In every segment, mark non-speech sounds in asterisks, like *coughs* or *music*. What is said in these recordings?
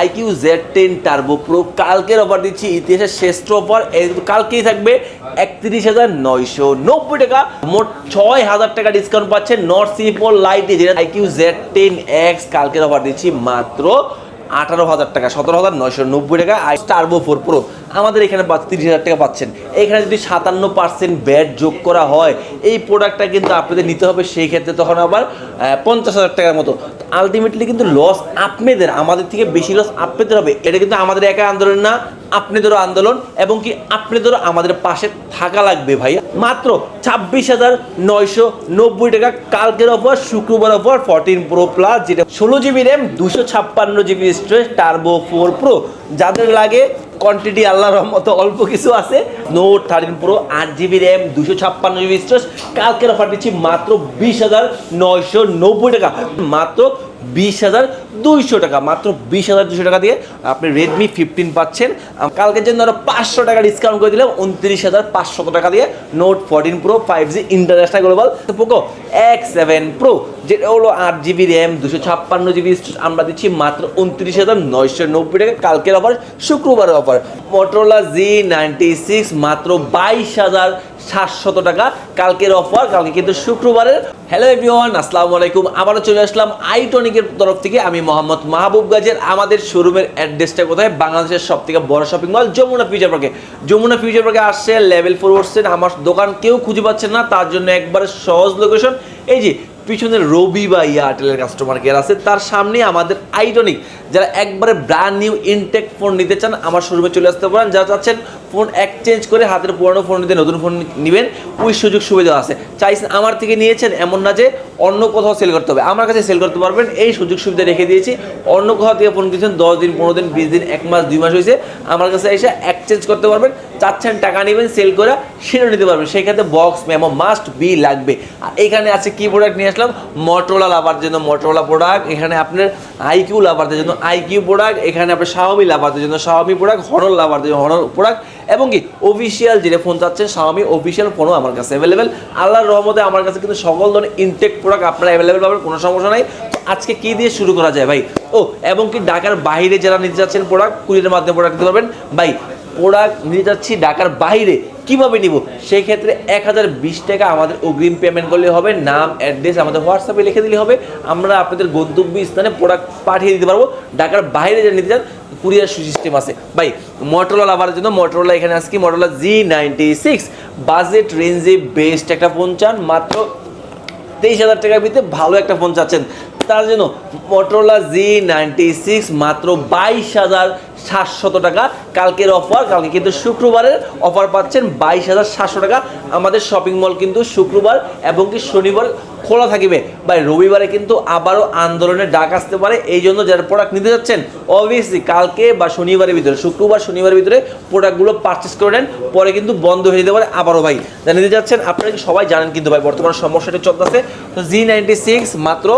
IQOO Z ten turbo pro. কালকের offer দিচ্ছি ইতিহাসের শ্রেষ্ঠ অফার কালকেই থাকবে একত্রিশ হাজার নয়শো নব্বই টাকা। মোট ছয় হাজার টাকা ডিসকাউন্ট পাচ্ছেন নর্থ সিপোল লাইটে যেটা আইকিউ জেড টেন এক্স কালকের অফার দিচ্ছি মাত্র আঠারো হাজার টাকা, সতেরো হাজার নয়শো নব্বই টাকা। আর টার্বো ফোর প্রো আমাদের এখানে তিরিশ হাজার টাকা পাচ্ছেন। এখানে যদি সাতান্ন পার্সেন্ট ব্যাট যোগ করা হয়, এই প্রোডাক্টটা কিন্তু আপনাদের নিতে হবে, সেই ক্ষেত্রে তখন আবার পঞ্চাশ হাজার টাকার মতো। আলটিমেটলি কিন্তু লস আপনাদের, আমাদের থেকে বেশি লস আপনাদের হবে। এটা কিন্তু আমাদের একা আন্দোলন না, আপনাদেরও আন্দোলন এবং কি আপনাদেরও আমাদের পাশে থাকা লাগবে ভাইয়া। মাত্র ছাব্বিশ হাজার নয়শো নব্বই টাকা কালকের অফার শুক্রবার অফার ফোরটিন প্রো প্লাস যেটা ষোলো জিবি র্যাম দুশো ছাপ্পান্ন GB storage turbo four pro যাদের লাগে কোয়ান্টিটি আল্লাহর রহমতে অল্প কিছু আছে নোট থার্টিন প্রো আট জিবি র্যাম দুশো ছাপ্পান্ন জিবি স্টোরেজ কালকের অফার দিচ্ছি মাত্র বিশ হাজার নয়শো নব্বই টাকা। মাত্র বিশ হাজার দুইশো টাকা, মাত্র বিশ হাজার দুশো টাকা দিয়ে আপনি রেডমি ফিফটিন পাচ্ছেন। কালকের জন্য আরও পাঁচশো টাকা ডিসকাউন্ট করে দিলাম, উনত্রিশ হাজার পাঁচশো টাকা দিয়ে note fourteen pro five G international global Poco X seven pro যেটা হলো আট জিবি র্যাম দুশো ছাপ্পান্ন জিবি আমরা দিচ্ছি মাত্র উনত্রিশ হাজার নয়শো নব্বই টাকা কালকের অফার শুক্রবারের offer Motorola G ninety six মাত্র বাইশ হাজার সাতশত টাকা কালকের অফার কালকে কিন্তু শুক্রবারের। হ্যালো এভরিওয়ান আসসালামু আলাইকুম। আবারও চলে আসলাম আইটনিকের তরফ থেকে। আমি মোহাম্মদ মাহবুব গাজের। আমাদের শোরুমের অ্যাড্রেসটা কোথায়? বাংলাদেশের সব থেকে বড় শপিং মল যমুনা ফিউচার পার্কে যমুনা ফিউচার পার্কে আসছে লেভেল ফোর উঠছেন। আমার দোকান কেউ খুঁজে পাচ্ছে না। তার জন্য একবারে সহজ লোকেশন এই যে পিছনে রবি বা এয়ারটেলের কাস্টমার কেয়ার আছে, তার সামনে আমাদের আইটনিক যারা একবারে ব্র্যান্ড নিউ ইনটেক ফোন নিতে চান, আমার শোরুমে চলে আসতে পারেন। যারা চাচ্ছেন ফোন এক্সচেঞ্জ করে হাতের পুরনো ফোন নিতে, নতুন ফোন নেবেন, ওই সুযোগ সুবিধা আছে। চাইছেন আমার থেকে নিয়েছেন, এমন না যে অন্য কোথাও সেল করতে হবে। আমার কাছে সেল করতে পারবেন, এই সুযোগ সুবিধা রেখে দিয়েছি। অন্য কোথাও থেকে ফোন কিনছেন, দশ দিন, পনেরো দিন, বিশ দিন, এক মাস, দুই মাস হয়েছে, আমার কাছে এসে এক্সচেঞ্জ করতে পারবেন। চাচ্ছেন টাকা নেবেন সেল করে সেটা নিতে পারবেন। সেই ক্ষেত্রে বক্স মেমো মাস্ট বি লাগবে। আর এখানে আছে কি প্রোডাক্ট নিয়ে আসলাম? মোটরোলা লাভার জন্য মোটরোলা প্রোডাক্ট এখানে আপনার আইকিউ লাভারদের জন্য আইকিউ প্রোডাক্ট এখানে আপনার শাওমি লাভারদের জন্য শাওমি প্রোডাক্ট হনর লাভারদের জন্য হনর প্রোডাক্ট এবং কি অফিসিয়াল যেটা ফোন চাচ্ছেন শাওমি অফিসিয়াল ফোনও আমার কাছে অ্যাভেলেবেল আল্লাহর রহমতে আমার কাছে কিন্তু সকল ধরনের ইনটেক প্রোডাক্ট আপনারা অ্যাভেলেবেল পাবেন, কোনো সমস্যা নাই। আজকে কি দিয়ে শুরু করা যায় ভাই? ও, এবং কি ঢাকার বাইরে যারা নিতে যাচ্ছেন প্রোডাক্ট কুরিয়ারের মাধ্যমে প্রোডাক্ট দিতে পারবেন। ভাই প্রোডাক্ট নিতে যাচ্ছি ঢাকার বাইরে। কীভাবে নিব? সেই ক্ষেত্রে এক হাজার বিশ টাকা আমাদের অগ্রিম পেমেন্ট করলে হবে, নাম অ্যাড্রেস আমাদের হোয়াটসঅ্যাপে লিখে দিলে হবে, আমরা আপনাদের গন্তব্য স্থানে প্রোডাক্ট পাঠিয়ে দিতে পারব, ঢাকার বাইরে যে নিতে চান, কুরিয়ার সিস্টেম আছে। ভাই মোটরোলা লাভারের জন্য মোটরোলা এখানে আসকি Motorola G ninety six budget রেঞ্জে বেস্ট একটা ফোন চান, মাত্র তেইশ হাজার টাকার ভিতরে ভালো একটা ফোন চাচ্ছেন। তার জন্য মোটরোলা জি নাইনটি সিক্স মাত্র বাইশ হাজার সাতশত টাকা কালকের অফার কালকে কিন্তু শুক্রবারের অফার পাচ্ছেন বাইশ হাজার সাতশো টাকা। আমাদের শপিং মল কিন্তু শুক্রবার এবং কি শনিবার খোলা থাকিবে। বা রবিবারে কিন্তু আবারও আন্দোলনের ডাক আসতে পারে। এই জন্য যারা প্রোডাক্ট নিতে যাচ্ছেন অবভিয়াসলি কালকে বা শনিবারের ভিতরে, শুক্রবার, শনিবারের ভিতরে প্রোডাক্টগুলো পারচেস করে নেন, পরে কিন্তু বন্ধ হয়ে যেতে পারে আবারও ভাই। যারা নিতে যাচ্ছেন, আপনারা কি সবাই জানেন কিন্তু ভাই, বর্তমান সমস্যাটা চলতেছে। তো জি নাইনটি সিক্স মাত্র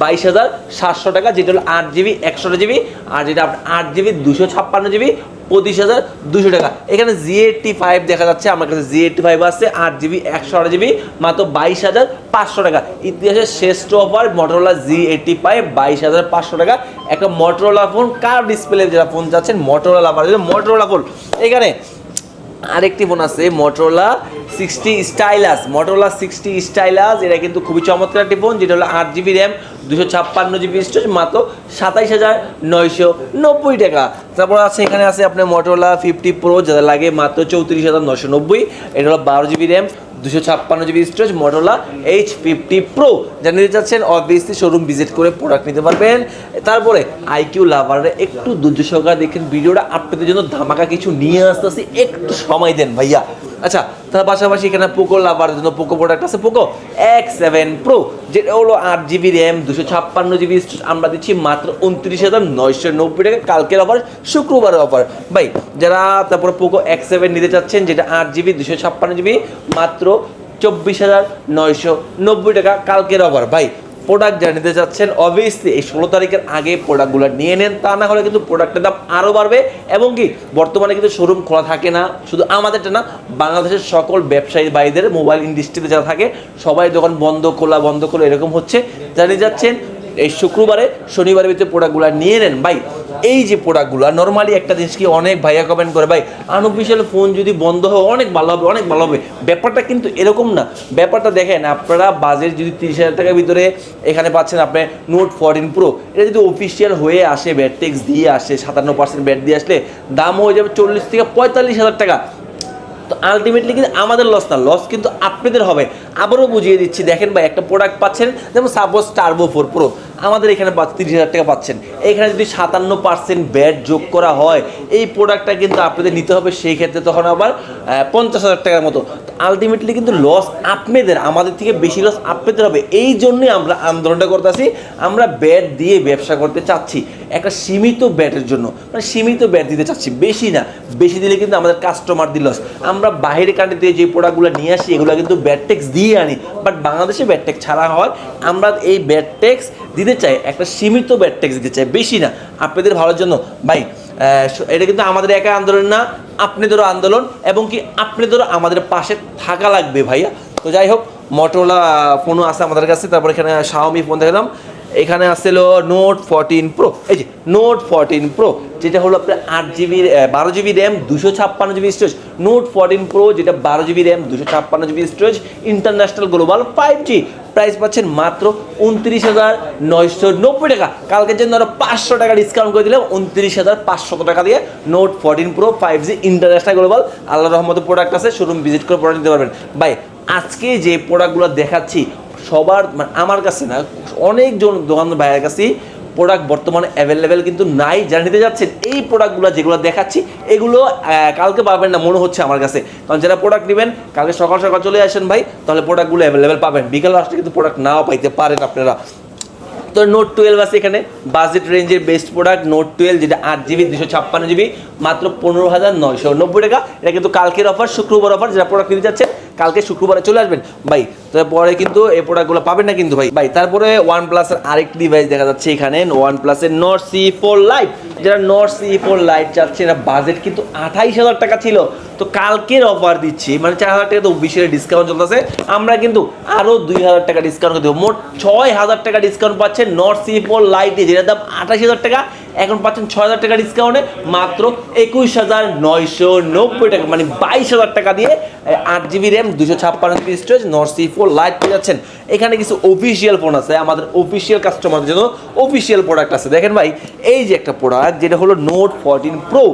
বাইশ হাজার সাতশো টাকা, যেটা হলো আট জিবি, একশো জিবি, আর যেটা আপনার আট জিবি, দুশো ছাপ্পান্ন জিবি, পঁচিশ হাজার দুশো টাকা। এখানে জি এইটটি ফাইভ দেখা যাচ্ছে, আমার কাছে জি এইটটি ফাইভ আছে, আট জিবি, একশো আট জিবি, মাত্র বাইশ হাজার পাঁচশো টাকা। ইতিহাসের শ্রেষ্ঠ offer Motorola G eighty five বাইশ হাজার পাঁচশো টাকা। একটা মোটরোলা ফোন কার ডিসপ্লে যারা ফোন চাচ্ছেন মোটরোলা মোটরোলা ফোন এখানে আরেকটি ফোন আছে Motorola sixty stylus Motorola sixty stylus এটা কিন্তু খুবই চমৎকার একটি ফোন যেটা হলো আট জিবি র্যাম দুশো ছাপ্পান্ন জিবি স্টোরেজ মাত্র সাতাইশ হাজার নয়শো নব্বই টাকা। তারপর আছে, এখানে আছে আপনার মোটরোলা ফিফটি প্রো যাদের লাগে মাত্র চৌত্রিশ হাজার নশো নব্বই। এটা হলো বারো জিবি র্যাম দুশো ছাপ্পান্ন GB storage Motorola edge fifty pro যা নিতে চাচ্ছেন অবভিয়াসলি শোরুম ভিজিট করে প্রোডাক্ট নিতে পারবেন। তারপরে আইকিউ লাভারে একটু দুর্যোগ দেখেন, ভিডিওটা আপনাদের জন্য ধামাকা কিছু নিয়ে আসতেছি। একটু সময় দেন ভাইয়া। আচ্ছা তার পাশাপাশি এখানে পোকো লাভার জন্য পোকো প্রোডাক্ট আছে পোকো এক্স সেভেন প্রো যেটা হলো আট জিবি র্যাম দুশো ছাপ্পান্ন জিবি আমরা দিচ্ছি মাত্র উনত্রিশ হাজার নয়শো নব্বই টাকা কালকের অফার শুক্রবারের অফার ভাই, যারা তারপরে পোকো এক্স সেভেন নিতে চাচ্ছেন, যেটা আট জিবি দুশো ছাপ্পান্ন জিবি মাত্র চব্বিশ হাজার নয়শো নব্বই টাকা কালকের অফার ভাই প্রোডাক্ট যারা নিতে চাচ্ছেন অবভিয়াসলি এই ষোলো তারিখের আগে প্রোডাক্টগুলো নিয়ে নেন, তা না হলে কিন্তু প্রোডাক্টের দাম আরও বাড়বে। এবং কি, বর্তমানে কিন্তু শোরুম খোলা থাকে না, শুধু আমাদেরটা না, বাংলাদেশের সকল ব্যবসায়ী ভাইদের মোবাইল ইন্ডাস্ট্রিতে যারা থাকে, সবাই দোকান বন্ধ খোলা বন্ধ খোলা এরকম হচ্ছে। জানিয়ে নিয়ে যাচ্ছেন এই শুক্রবারে শনিবারের ভিতরে প্রোডাক্টগুলো নিয়ে নেন, ভাই, এই যে প্রোডাক্টগুলো নর্মালি একটা জিনিস কি অনেক ভাইয়া কমেন্ট করে, ভাই আনঅফিসিয়াল ফোন যদি বন্ধ হয়, অনেক ভালো হবে, অনেক ভালো হবে। ব্যাপারটা কিন্তু এরকম না। ব্যাপারটা দেখেন, আপনারা বাজেট যদি তিরিশ হাজার টাকার ভিতরে এখানে পাচ্ছেন আপনি নোট ফোরটিন প্রো এটা যদি অফিসিয়াল হয়ে আসে ব্যাট ট্যাক্স দিয়ে আসে, সাতান্ন পার্সেন্ট ব্যাট দিয়ে আসলে, দাম হয়ে যাবে চল্লিশ থেকে পঁয়তাল্লিশ হাজার টাকা। তো আলটিমেটলি কিন্তু আমাদের লস না লস কিন্তু আপনাদের হবে। আবারও বুঝিয়ে দিচ্ছি, দেখেন ভাই, একটা প্রোডাক্ট পাচ্ছেন, যেমন সাপোজ টার্বো ফোর প্রো আমাদের এখানে তিরিশ হাজার টাকা পাচ্ছেন। এখানে যদি সাতান্ন পার্সেন্ট ব্যাট যোগ করা হয়, এই প্রোডাক্টটা কিন্তু আপনাদের নিতে হবে, সেই ক্ষেত্রে তখন আবার পঞ্চাশ হাজার টাকার মতো। আলটিমেটলি কিন্তু লস আপনাদের, আমাদের থেকে বেশি লস আপনাদের হবে। এই জন্যই আমরা আন্দোলনটা করতেছি। আমরা ব্যাট দিয়ে ব্যবসা করতে চাচ্ছি। একটা সীমিত ব্যাটের জন্য। মানে সীমিত ব্যাট দিতে চাচ্ছি। বেশি না। বেশি দিলে কিন্তু আমাদের কাস্টমার দিল আমরা বাইরের কান্ট্রি থেকে যে প্রোডাক্টগুলো নিয়ে আসি, এগুলো কিন্তু ব্যাট ট্যাক্স দিয়ে আনি। বাট বাংলাদেশে ব্যাট ট্যাক্স ছাড়া হয়। আমরা এই ব্যাট ট্যাক্স দিতে চাই একটা সীমিত ব্যাট ট্যাক্স দিতে চাই বেশি না। আপনাদের ভালোর জন্য, ভাই এটা কিন্তু আমাদের একা আন্দোলন না, আপনাদেরও আন্দোলন এবং কি আপনাদেরও আমাদের পাশে থাকা লাগবে, ভাইয়া। তো যাই হোক মোটোলা ফোনও আছে আমাদের কাছে, তারপর এখানে শাওমি ফোন দেখলাম। এখানে আসছিল নোট ফোরটিন প্রো এই যে নোট ফোরটিন প্রো যেটা হলো আপনার আট জিবি বারো জিবি র্যাম দুশো ছাপ্পান্ন GB storage note fourteen pro যেটা বারো জিবি র্যাম দুশো ছাপ্পান্ন GB storage international global five G price পাচ্ছেন মাত্র উনত্রিশ হাজার নয়শো নব্বই টাকা। কালকের জন্য আরও পাঁচশো টাকা ডিসকাউন্ট করে দিলাম, উনত্রিশ হাজার পাঁচশো টাকা দিয়ে note fourteen pro five G international global আল্লাহ রহমতের প্রোডাক্ট আছে শোরুম ভিজিট করে প্রোডাক্ট নিতে পারবেন। ভাই, আজকে যে প্রোডাক্টগুলো দেখাচ্ছি, সবার মানে আমার কাছে না, অনেকজন দোকান ভাইয়ের কাছে প্রোডাক্ট বর্তমানে অ্যাভেলেবেল কিন্তু নাই, যারা নিতে যাচ্ছেন, এই প্রোডাক্টগুলো যেগুলো দেখাচ্ছি, এগুলো কালকে পাবেন না, মনে হচ্ছে আমার কাছে। কারণ যারা প্রোডাক্ট নেবেন, কালকে সকাল সকাল চলে আসেন ভাই, তাহলে প্রোডাক্টগুলো অ্যাভেলেবেল পাবেন। বিকেল আসলে কিন্তু প্রোডাক্ট নাও পাইতে পারেন আপনারা। তো নোট টুয়েলভ আছে এখানে বাজেট রেঞ্জের বেস্ট প্রোডাক্ট নোট টুয়েলভ যেটা আট জিবি দুশো ছাপ্পান্ন জিবি মাত্র পনেরো হাজার নয়শো নব্বই টাকা। এটা কিন্তু কালকের অফার শুক্রবার অফার যারা প্রোডাক্ট নিতে যাচ্ছেন কালকে শুক্রবারে চলে আসবেন। ভাই, তারপরে কিন্তু এই প্রোডাক্টগুলো পাবেন না কিন্তু ভাই। ভাই, তারপরে ওয়ান প্লাসের আরেকটি ডিভাইস দেখা যাচ্ছে এখানে ওয়ান প্লাসের নট সি ফোর লাইট যারা নট সি ফোর লাইট চাচ্ছে, এরা বাজেট কিন্তু আঠাইশ হাজার টাকা ছিল। তো কালকের অফার দিচ্ছি মানে চার হাজার টাকা তো বিশের ডিসকাউন্ট চলতেছে। আমরা কিন্তু আরও দুই হাজার টাকা ডিসকাউন্ট দেবো। মোট ছয় হাজার টাকা ডিসকাউন্ট পাচ্ছে নট সি ফোর লাইটে যেটার দাম আঠাশ হাজার টাকা। এখন পাচ্ছেন ছয় হাজার টাকা ডিসকাউন্টে মাত্র একুশ হাজার নয়শো নব্বই টাকা মানে বাইশ হাজার টাকা দিয়ে আট জিবি র্যাম দুশো ছাপ্পান্ন GB storage Nord C four lite পেয়ে যাচ্ছেন। এখানে কিছু অফিসিয়াল ফোন আছে, আমাদের অফিসিয়াল কাস্টমারদের জন্য অফিসিয়াল প্রোডাক্ট আছে। দেখেন ভাই, এই যে একটা প্রোডাক্ট যেটা হলো নোট ফোরটিন প্রো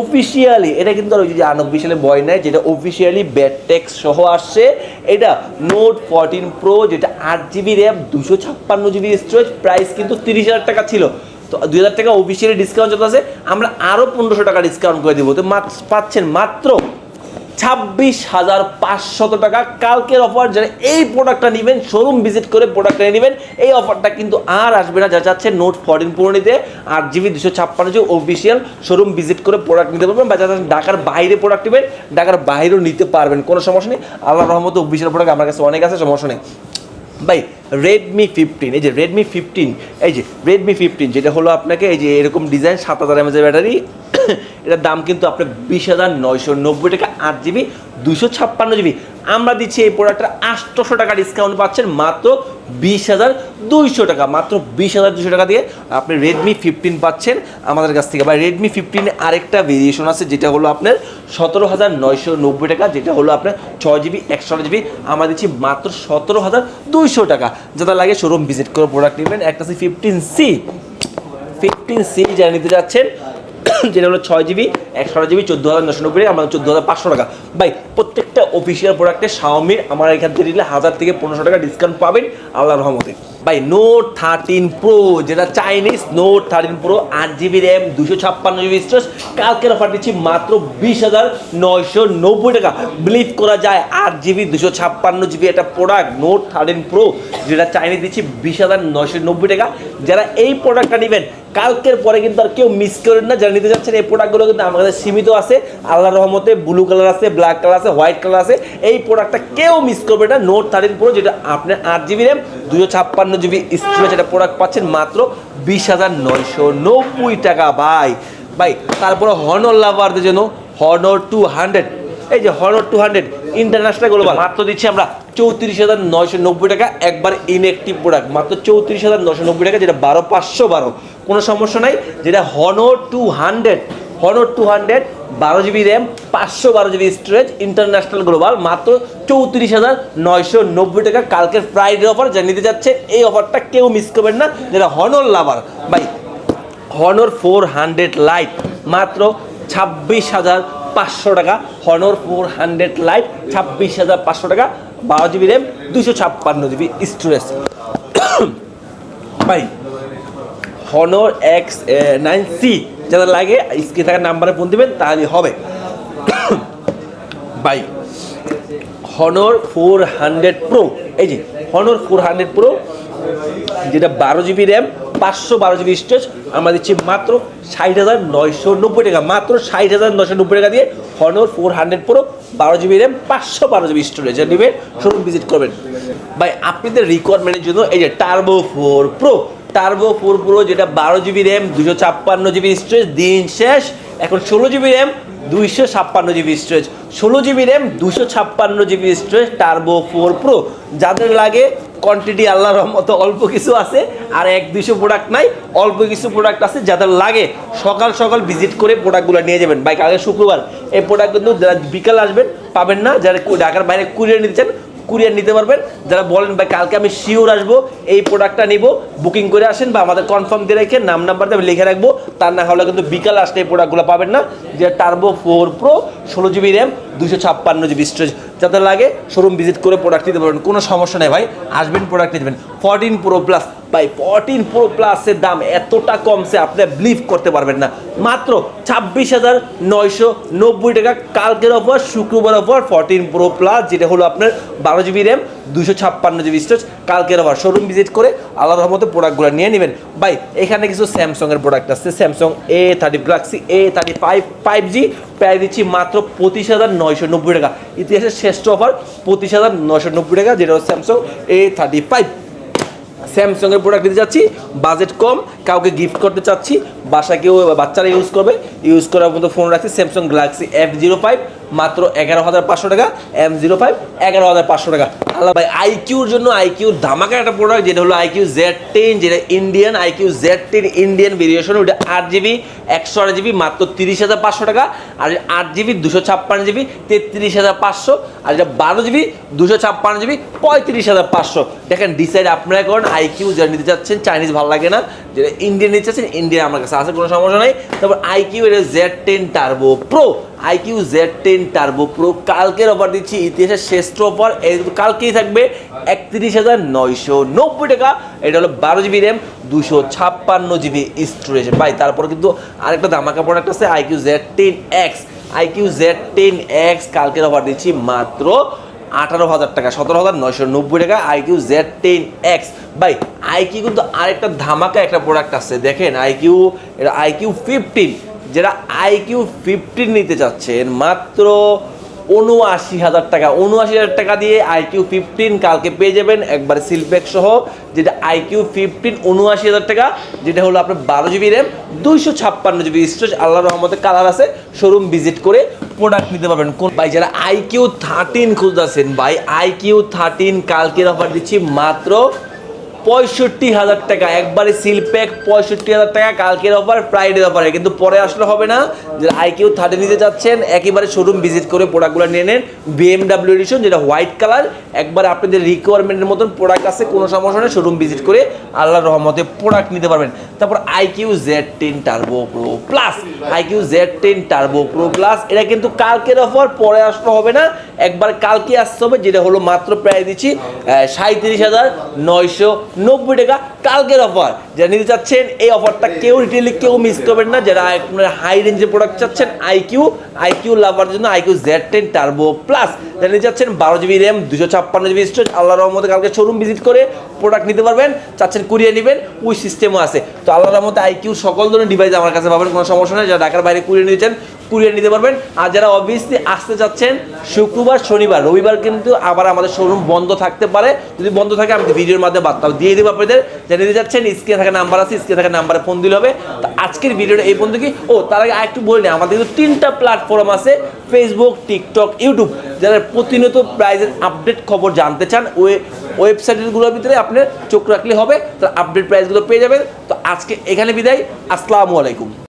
অফিসিয়ালি এটা কিন্তু আর ওই যে আনঅফিসিয়ালি বয় নেয়, যেটা অফিসিয়ালি ব্যাট ট্যাক্স সহ আসছে। এটা নোট ফোরটিন প্রো যেটা আট জিবি র্যাম দুশো ছাপ্পান্ন জিবি স্টোরেজ প্রাইস কিন্তু তিরিশ হাজার টাকা ছিল। তো দুই হাজার টাকা অফিসিয়ালি ডিসকাউন্ট চলতেছে আমরা আরও পনেরোশো টাকা ডিসকাউন্ট করে দেবো। তো পাচ্ছেন মাত্র ছাব্বিশ হাজার পাঁচশত টাকা। কালকের অফার যারা এই প্রোডাক্টটা নেবেন শোরুম ভিজিট করে প্রোডাক্টটা নেবেন, এই অফারটা কিন্তু আর আসবে না। যা চাচ্ছে নোট ফোরটিন প্রো নিতে আট জিবি দুশো ছাপ্পান্ন জিবি অফিসিয়াল শোরুম ভিজিট করে প্রোডাক্ট নিতে পারবেন, বা যারা ঢাকার বাইরে প্রোডাক্ট নেবেন, ঢাকার বাইরেও নিতে পারবেন, কোনো সমস্যা নেই। আল্লাহ রহমত অফিসিয়াল প্রোডাক্ট আমার কাছে অনেক আছে, সমস্যা নেই। ভাই রেডমি ফিফটিন এই যে রেডমি ফিফটিন এই যে রেডমি ফিফটিন যেটা হলো আপনাকে এই যে এরকম ডিজাইন সাত হাজার এমএজের ব্যাটারি *coughs* এটার দাম কিন্তু আপনার বিশ হাজার নয়শো নব্বই টাকা, আট জিবি দুশো ছাপ্পান্ন জিবি আমরা দিচ্ছি এই প্রোডাক্টটা আটশোশো টাকা ডিসকাউন্ট পাচ্ছেন মাত্র বিশ হাজার দুইশো টাকা। মাত্র বিশ হাজার দুশো টাকা দিয়ে আপনি রেডমি ফিফটিন পাচ্ছেন আমাদের কাছ থেকে। বা রেডমি ফিফটিনে আরেকটা ভেরিয়েশন আছে, যেটা হলো আপনার সতেরো হাজার নয়শো নব্বই টাকা, যেটা হলো আপনার ছয় জিবি একশো জিবি আমরা দিচ্ছি মাত্র সতেরো হাজার দুইশো টাকা। যারা লাগে শোরুম ভিজিট করে প্রোডাক্ট নেবেন। একটা আছে ফিফটিন সি ফিফটিন সি যারা নিতে যাচ্ছেন, যেটা হলো ছয় জিবি একশো জিবি চোদ্দ হাজার নশো নব্বই আমাদের চোদ্দ হাজার পাঁচশো টাকা। ভাই প্রত্যেকটা অফিসিয়াল প্রোডাক্টে শাওমির আমার এখান থেকে নিলে হাজার থেকে পনেরোশো টাকা ডিসকাউন্ট পাবেন আল্লাহ রহমতে। ভাই নোট থার্টিন প্রো যেটা চাইনিজ নোট থার্টিন প্রো আট জিবি র্যাম দুশো ছাপ্পান্ন জিবি স্টোরেজ কালকের অফার দিচ্ছি মাত্র বিশ হাজার নয়শো নব্বই টাকা। বিলিভ করা যায়, আট জিবি দুশো ছাপ্পান্ন জিবি একটা প্রোডাক্ট নোট থার্টিন প্রো যেটা চাইনিজ দিচ্ছি বিশ হাজার নয়শো নব্বই টাকা। যারা এই প্রোডাক্টটা নেবেন কালকের পরে কিন্তু আর কেউ মিস করেন না, যারা নিতে যাচ্ছেন এই প্রোডাক্টগুলো কিন্তু আমার কাছে সীমিত আছে। আল্লাহ রহমতে ব্লু কালার আছে ব্ল্যাক কালার আছে হোয়াইট কালার আছে। এই প্রোডাক্টটা কেউ মিস করবে না নোট থার্টিন প্রো যেটা আপনার আট জিবি র্যাম দুশো ছাপ্পান্ন জিবি স্টোরেজ একটা প্রোডাক্ট পাচ্ছেন, মাত্র বিশ হাজার নয়শো নব্বই টাকা। ভাই ভাই, তারপরে হনর লাভারদের জন্য হনর টু হান্ড্রেড এই যে Honor two hundred international global মাত্র দিচ্ছি আমরা। চৌত্রিশ হাজার নয়শো নব্বই টাকা একবার ইনএক্টিভ প্রোডাক্ট মাত্র চৌত্রিশ হাজার নশো নব্বই টাকা যেটা বারো পাঁচশো বারো। কোনো সমস্যা নাই যেটা Honor two hundred Honor two hundred বারো জিবি র্যাম পাঁচশো বারো জিবি স্টোরেজ ইন্টারন্যাশনাল গ্লোবাল মাত্র চৌত্রিশ হাজার নয়শো নব্বই টাকা। কালকের ফ্রাইডে অফার যা নিতে যাচ্ছে এই অফারটা কেউ মিস করবেন না যেটা Honor lover buy Honor four hundred lite মাত্র ছাব্বিশ হাজার পাঁচশো টাকা। হনর ফোর হান্ড্রেড লাইট ছাব্বিশ হাজার পাঁচশো টাকা। বারো জিবি র্যাম দুশো ছাপ্পান্ন জিবি স্টোরেজ *coughs* ভাই হনর এক্স নাইন সি যাদের লাগে স্ক্রিন থাকার নাম্বারে ফোন দিবেন, তাহলে হবে। Buy Honor four hundred pro এই যে হনর ফোর হান্ড্রেড প্রো যেটা বারো জিবি র্যাম পাঁচশো বারো জিবি স্টোরেজ আমরা দিচ্ছি মাত্র ষাট হাজার নয়শো নব্বই টাকা। মাত্র ষাট হাজার নয়শো নব্বই টাকা দিয়ে হনর ফোর হান্ড্রেড প্রো বারো জিবি র্যাম পাঁচশো বারো জিবি স্টোরেজ নেবেন। শোরুম ভিজিট করবেন। ভাই, আপনাদের রিকোয়ারমেন্টের জন্য এই যে turbo four pro turbo four pro যেটা বারো জিবি র্যাম দুশো ছাপ্পান্ন জিবি স্টোরেজ দিন শেষ। এখন ষোলো জিবি র্যাম দুইশো ছাপ্পান্ন জিবি স্টোরেজ ষোলো জিবি র্যাম দুশো ছাপ্পান্ন GB storage turbo four pro যাদের লাগে কোয়ান্টিটি আল্লাহ রহমত অল্প কিছু আছে, আর এক দুশো প্রোডাক্ট নাই, অল্প কিছু প্রোডাক্ট আছে, যাদের লাগে সকাল সকাল ভিজিট করে প্রোডাক্টগুলো নিয়ে যাবেন। বাইক আগে শুক্রবার, এই প্রোডাক্ট কিন্তু যারা বিকাল আসবেন, পাবেন না। যারা ঢাকার বাইরে কুড়িয়ে নিচ্ছেন কুরিয়ার নিতে পারবেন। যারা বলেন বা কালকে আমি শিওর আসব, এই প্রোডাক্টটা নিব বুকিং করে আসেন বা আমাদের কনফার্ম দিয়ে রেখে নাম নাম্বারটা আমি লিখে রাখব। তার না হলে কিন্তু বিকাল আসলে এই প্রোডাক্টগুলো পাবেন না। যে টার্বো ফোর প্রো ষোলো জিবি র্যাম দুশো ছাপ্পান্ন জিবি স্টোরেজ যাদের লাগে শোরুম ভিজিট করে প্রোডাক্ট নিতে পারবেন, কোনো সমস্যা নেই ভাই। আসবেন প্রোডাক্ট নিয়ে যাবেন। ফরটিন প্রো প্লাস ভাই ফরটিন প্রো প্লাসের দাম এতটা কমছে, আপনি বিলিভ করতে পারবেন না। মাত্র ছাব্বিশ হাজার নয়শো নব্বই টাকা। কালকের অফার শুক্রবার অফার ফরটিন প্রো প্লাস যেটা হলো আপনার বারো জিবি র্যাম দুশো ছাপ্পান্ন জিবি স্টোরেজ কালকের অফার শোরুম ভিজিট করে আল্লাহ রহমতে প্রোডাক্টগুলো নিয়ে নেবেন। ভাই, এখানে কিছু স্যামসংয়ের প্রোডাক্ট আছে। Samsung A thirty Galaxy A thirty five five G প্রায় দিচ্ছি মাত্র পঁচিশ হাজার নয়শো নব্বই টাকা। ইতিহাসের শ্রেষ্ঠ অফার পঁচিশ হাজার নয়শো নব্বই টাকা, যেটা হচ্ছে স্যামসং এ থার্টি ফাইভ স্যামসংয়ের প্রোডাক্ট নিতে চাচ্ছি বাজেট কম, কাউকে গিফট করতে চাচ্ছি বাসা কেউ বাচ্চারা ইউজ করবে। ইউজ করার মতো ফোন রাখছি Samsung Galaxy F zero five মাত্র এগারো হাজার পাঁচশো টাকা এম জিরো ফাইভ এগারো হাজার পাঁচশো টাকা। আল্লাহ ভাই আইকিউর জন্য আইকিউর ধামাকা একটা প্রোডাক্ট যেটা হলো আইকিউ জেড টেন যেটা Indian iQOO Z ten Indian variation ওটা আট জিবি একশো আট জিবি মাত্র তিরিশ হাজার পাঁচশো টাকা। আর আট জিবি দুশো ছাপ্পান্ন জিবি তেত্রিশ হাজার পাঁচশো। আর যেটা বারো জিবি দুশো ছাপ্পান্ন জিবি পঁয়ত্রিশ হাজার পাঁচশো। দেখেন ডিসাইড আপনারা করেন আইকিউ যারা নিতে চাচ্ছেন চাইনিজ ভালো লাগে না যেটা ইন্ডিয়ান নিতে চাচ্ছেন ইন্ডিয়ান আমার কাছে আছে, কোনো সমস্যা নাই। তারপর আইকিউ এটা Z ten turbo pro iQOO Z ten turbo pro কালকের অফার দিচ্ছি ইতিহাসের শ্রেষ্ঠ অফার কালকেই থাকবে একত্রিশ হাজার নয়শো নব্বই টাকা। এটা হলো বারো জিবি র্যাম দুশো ছাপ্পান্ন জিবি স্টোরেজ ভাই, তারপর কিন্তু আরেকটা দামাকা প্রোডাক্ট আছে iQOO Z ten X iQOO Z ten X কালকের অফার দিচ্ছি মাত্র আঠারো হাজার টাকা, সতেরো হাজার নয়শো নব্বই টাকা আইকিউ জেড টেন এক্স ভাই আইকিউ কিন্তু আরেকটা ধামাকা একটা প্রোডাক্ট আছে, দেখেন আইকিউ এটা আইকিউ ফিফটিন যেটা আইকিউ ফিফটিন নিতে চাচ্ছেন, মাত্র উনআশি হাজার টাকা। উনআশি হাজার টাকা দিয়ে আইকিউ ফিফটিন কালকে পেয়ে যাবেন একবার সিলপ্যাক সহ, যেটা আইকিউ ফিফটিন উনআশি হাজার টাকা, যেটা হলো আপনার বারো জিবি র্যাম দুইশো ছাপ্পান্ন জিবি স্টোরেজ আল্লাহ রহমতে কালার আছে। শোরুম ভিজিট করে প্রোডাক্ট নিতে পারবেন। কোন ভাই, যারা আইকিউ থার্টিন খুঁজতেছেন ভাই আইকিউ থার্টিন কালকের অফার দিচ্ছি মাত্র পঁয়ষট্টি হাজার টাকা। একবারে সিল প্যাক পঁয়ষট্টি হাজার টাকা, কালকের অফার ফ্রাইডের অফারে কিন্তু পরে আসলে হবে না। আইকিউ থার্টি নিতে চাচ্ছেন একেবারে শোরুম ভিজিট করে প্রোডাক্টগুলো নিয়ে নেন। বিএমডাব্লিউ এডিশন যেটা হোয়াইট কালার একবার আপনাদের রিকোয়ারমেন্টের মতন প্রোডাক্ট আছে, কোনো সমস্যা নেই শোরুম ভিজিট করে আল্লাহ রহমতে প্রোডাক্ট নিতে পারবেন। তারপর iQOO Z ten turbo pro plus iQOO Z ten turbo pro plus এটা কিন্তু কালকের অফার পরে আসতে হবে না, একবার কালকে আসতে হবে, যেটা হলো মাত্র প্রায় দিচ্ছি সাঁত্রিশ হাজার নয়শো নব্বই টাকা কালকের অফার যারা নিতে চাচ্ছেন, এই অফারটা কেউ রিটেলি কেউ মিস করবেন না, যারা আপনার হাই রেঞ্জের প্রোডাক্ট চাচ্ছেন আইকিউ আইকিউ লাভার জন্য iQOO Z ten turbo plus জানিয়ে যাচ্ছেন বারো জিবি র্যাম দুশো ছাপ্পান্ন জিবি স্টোরেজ আল্লাহ রহমতে কালকে শোরুম ভিজিট করে প্রোডাক্ট নিতে পারবেন, চাচ্ছেন কুরিয়ে নেবেন, ওই সিস্টেমও আছে। তো আল্লাহ রহমতে আইকিউ সকল ধরনের ডিভাইস আমার কাছে পাবেন, কোনো সমস্যা নেই। যারা ঢাকার বাইরে কুরিয়ে নিয়েছেন কুরিয়ার নিতে পারবেন। আর যারা অবভিয়াসলি আসতে চাচ্ছেন, শুক্রবার, শনিবার, রবিবার কিন্তু আবার আমাদের শোরুম বন্ধ থাকতে পারে। যদি বন্ধ থাকে, আমি ভিডিওর মাধ্যমে বার্তা দিয়ে দেবো আপনাদের। যারা নিতে যাচ্ছেন স্ক্রিনে থাকা নাম্বার আছে স্ক্রিনে থাকা নাম্বারে ফোন দিলে হবে। তো আজকের ভিডিওটা এই পর্যন্ত কি? ও, তার আগে আরেকটু বলে নিই, আমাদের কিন্তু তিনটা প্ল্যাটফর্ম আছে ফেসবুক টিকটক ইউটিউব যারা প্রতিনিয়ত প্রাইজের আপডেট খবর জানতে চান ওই ওয়েবসাইটগুলোর ভিতরে আপনার চোখ রাখলে হবে। তার আপডেট প্রাইসগুলো পেয়ে যাবেন। তো আজকে এখানে বিদায়। আসসালামু আলাইকুম।